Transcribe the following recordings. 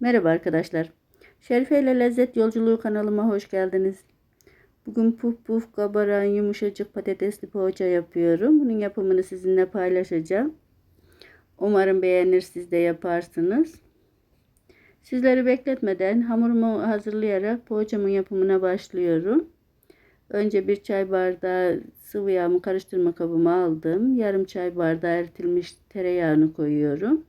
Merhaba arkadaşlar. Şerife ile Lezzet Yolculuğu kanalıma hoş geldiniz. Bugün puf puf kabaran yumuşacık patatesli poğaça yapıyorum. Bunun yapımını sizinle paylaşacağım. Umarım beğenir siz de yaparsınız. Sizleri bekletmeden hamurumu hazırlayarak poğaçamın yapımına başlıyorum. Önce bir çay bardağı sıvı yağımı karıştırma kabıma aldım. Yarım çay bardağı eritilmiş tereyağını koyuyorum.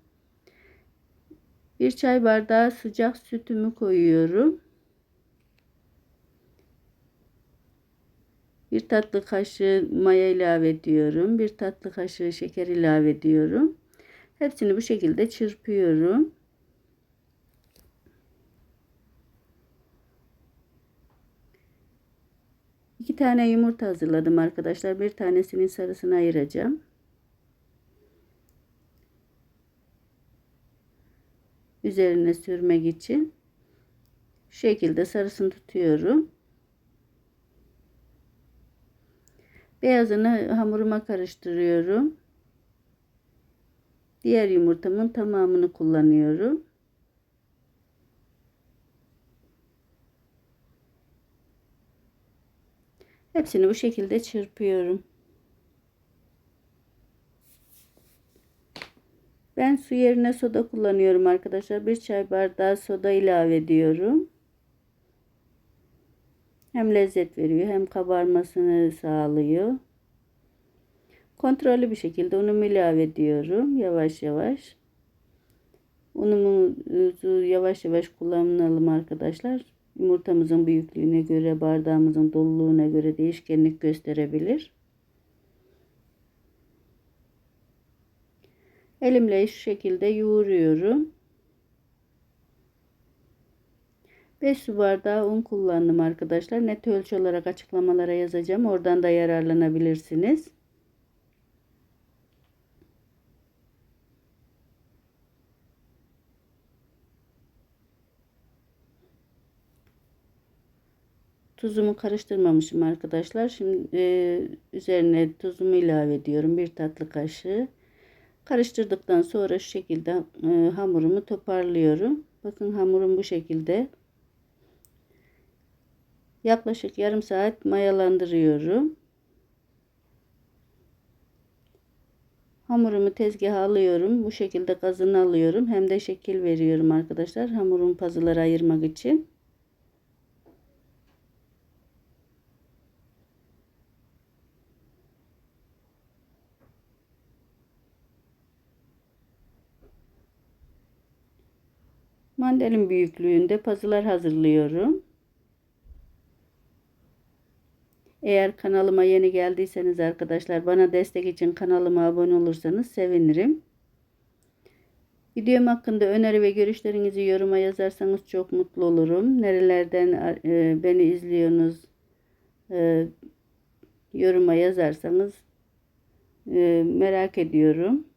Bir çay bardağı sıcak sütümü koyuyorum. Bir tatlı kaşığı maya ilave ediyorum. Bir tatlı kaşığı şeker ilave ediyorum. Hepsini bu şekilde çırpıyorum. İki tane yumurta hazırladım arkadaşlar. Bir tanesinin sarısını ayıracağım. Üzerine sürmek için şu şekilde sarısını tutuyorum. Beyazını hamuruma karıştırıyorum. Diğer yumurtamın tamamını kullanıyorum. Hepsini bu şekilde çırpıyorum. Ben su yerine soda kullanıyorum arkadaşlar. Bir çay bardağı soda ilave ediyorum. Hem lezzet veriyor hem kabarmasını sağlıyor. Kontrollü bir şekilde unumu ilave ediyorum. Yavaş yavaş. Unumuzu yavaş yavaş kullanalım arkadaşlar. Yumurtamızın büyüklüğüne göre, bardağımızın doluluğuna göre değişkenlik gösterebilir. Elimle şu şekilde yoğuruyorum. 5 su bardağı un kullandım arkadaşlar. Net ölçü olarak açıklamalara yazacağım. Oradan da yararlanabilirsiniz. Tuzumu karıştırmamışım arkadaşlar. Şimdi e, üzerine tuzumu ilave ediyorum. Bir tatlı kaşığı. Karıştırdıktan sonra şu şekilde e, hamurumu toparlıyorum. Bakın hamurum bu şekilde. Yaklaşık yarım saat mayalandırıyorum. Hamurumu tezgaha alıyorum. Bu şekilde gazını alıyorum. Hem de şekil veriyorum arkadaşlar. Hamurun pazıları ayırmak için. Mandalin büyüklüğünde pazılar hazırlıyorum. Eğer kanalıma yeni geldiyseniz arkadaşlar bana destek için kanalıma abone olursanız sevinirim. Videom hakkında öneri ve görüşlerinizi yoruma yazarsanız çok mutlu olurum. Nerelerden e, beni izliyorsunuz e, yoruma yazarsanız e, merak ediyorum.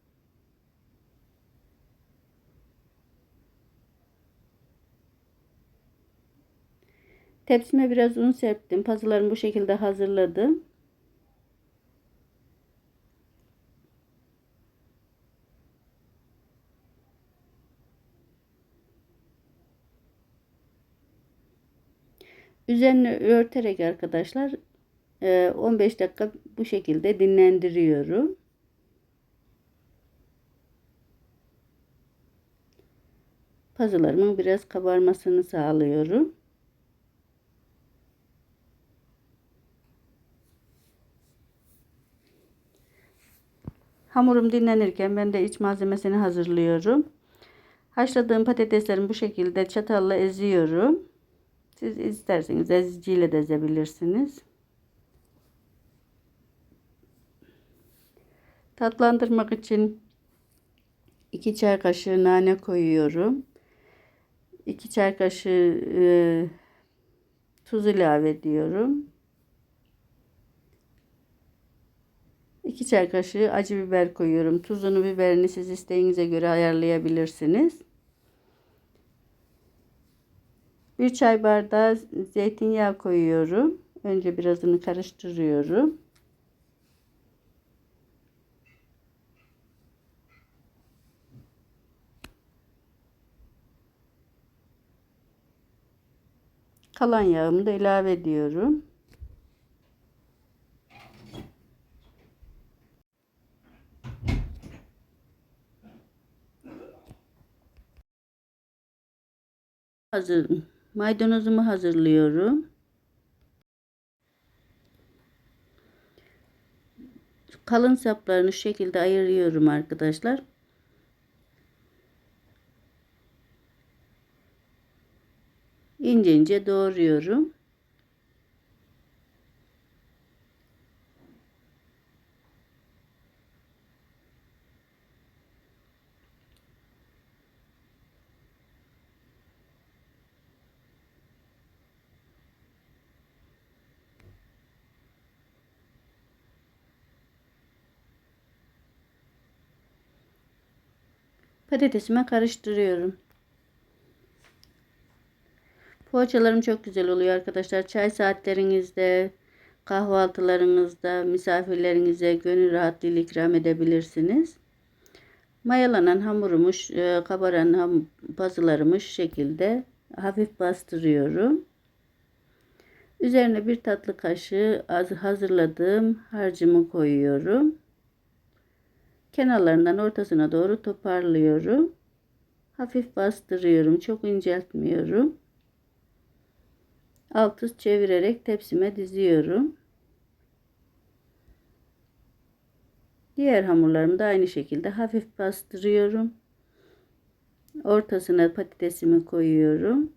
Tepsime biraz un serptim. Pazılarımı bu şekilde hazırladım. Üzerine örterek arkadaşlar 15 dakika bu şekilde dinlendiriyorum. Pazılarımın biraz kabarmasını sağlıyorum. Hamurum dinlenirken ben de iç malzemesini hazırlıyorum. Haşladığım patateslerimi bu şekilde çatalla eziyorum. Siz isterseniz eziciyle de ezebilirsiniz. Tatlandırmak için 2 çay kaşığı nane koyuyorum. 2 çay kaşığı e, tuz ilave ediyorum. 2 çay kaşığı acı biber koyuyorum. Tuzunu biberini siz isteğinize göre ayarlayabilirsiniz. 1 çay bardağı zeytinyağı koyuyorum. Önce birazını karıştırıyorum. Kalan yağımı da ilave ediyorum. Hazır maydanozumu hazırlıyorum. Kalın saplarını şu şekilde ayırıyorum arkadaşlar. ince ince doğruyorum. Patatesime karıştırıyorum. Poğaçalarım çok güzel oluyor arkadaşlar. Çay saatlerinizde, kahvaltılarınızda, misafirlerinize gönül rahatlığıyla ikram edebilirsiniz. Mayalanan hamurumu, e, kabaran ham, pazılarımı şu şekilde hafif bastırıyorum. Üzerine bir tatlı kaşığı hazırladığım harcımı koyuyorum. Kenarlarından ortasına doğru toparlıyorum. Hafif bastırıyorum. Çok inceltmiyorum alt üst çevirerek tepsime diziyorum. Diğer hamurlarımı da aynı şekilde hafif bastırıyorum. Ortasına patatesimi koyuyorum.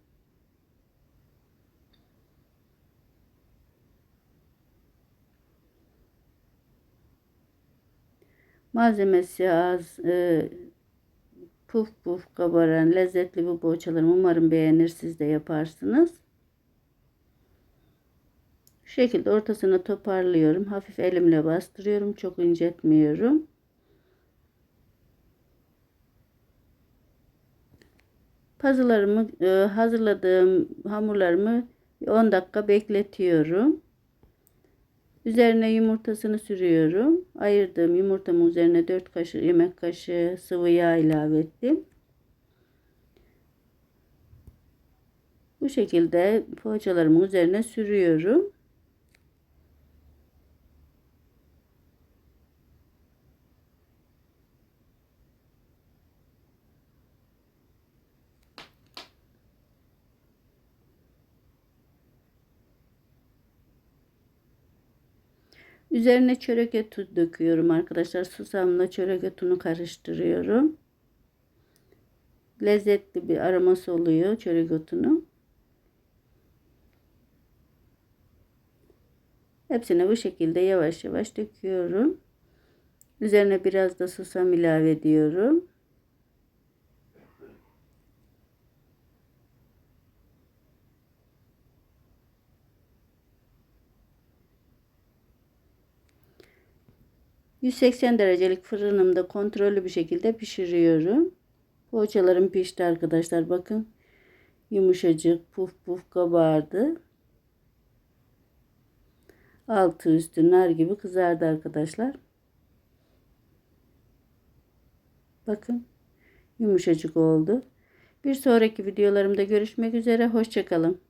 Malzemesi az, e, puf puf kabaran lezzetli bu poğaçalarımı umarım beğenir siz de yaparsınız. Şu şekilde ortasını toparlıyorum. Hafif elimle bastırıyorum. Çok incetmiyorum. Puzzle'larımı e, hazırladığım hamurlarımı 10 dakika bekletiyorum. Üzerine yumurtasını sürüyorum. Ayırdığım yumurtamın üzerine 4 kaşık yemek kaşığı sıvı yağ ilave ettim. Bu şekilde poğaçalarımın üzerine sürüyorum. Üzerine çörek eti döküyorum arkadaşlar. Susamla çörek etini karıştırıyorum. Lezzetli bir aroması oluyor çörek otunu. Hepsini bu şekilde yavaş yavaş döküyorum. Üzerine biraz da susam ilave ediyorum. 180 derecelik fırınımda kontrollü bir şekilde pişiriyorum. Poğaçalarım pişti arkadaşlar. Bakın yumuşacık puf puf kabardı. Altı üstü nar gibi kızardı arkadaşlar. Bakın yumuşacık oldu. Bir sonraki videolarımda görüşmek üzere. Hoşçakalın.